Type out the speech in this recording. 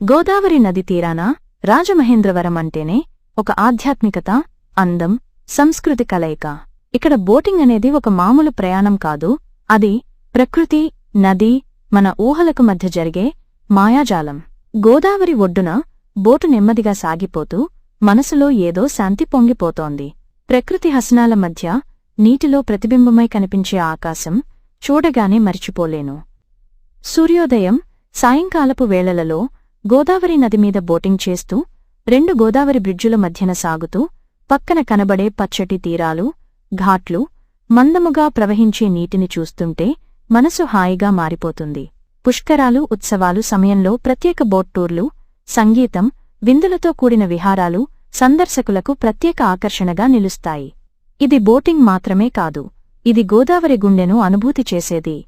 గోదావరి నది తీరాన రాజమహేంద్రవరం అంటేనే ఒక ఆధ్యాత్మికత అందం సంస్కృతి కలయిక. ఇక్కడ బోటింగ్ అనేది ఒక మామూలు ప్రయాణం కాదు అది ప్రకృతి నది మన ఊహలకు మధ్య జరిగే మాయాజాలం. గోదావరి ఒడ్డున బోటు నెమ్మదిగా సాగిపోతూ మనసులో ఏదో శాంతి పొంగిపోతోంది. ప్రకృతి హసనాల మధ్య నీటిలో ప్రతిబింబమై కనిపించే ఆకాశం చూడగానే మరిచిపోలేను. సూర్యోదయం సాయంకాలపు వేళలలో గోదావరి నది మీద బోటింగ్ చేస్తూ రెండు గోదావరి బ్రిడ్జుల మధ్యన సాగుతూ పక్కన కనబడే పచ్చటి తీరాలు ఘాట్లు మందముగా ప్రవహించే నీటిని చూస్తుంటే మనసు హాయిగా మారిపోతుంది. పుష్కరాలు ఉత్సవాలు సమయంలో ప్రత్యేక బోట్ టూర్లు సంగీతం విందులతో కూడిన విహారాలు సందర్శకులకు ప్రత్యేక ఆకర్షణగా నిలుస్తాయి. ఇది బోటింగ్ మాత్రమే కాదు ఇది గోదావరి గుండెను అనుభూతి చేసేది.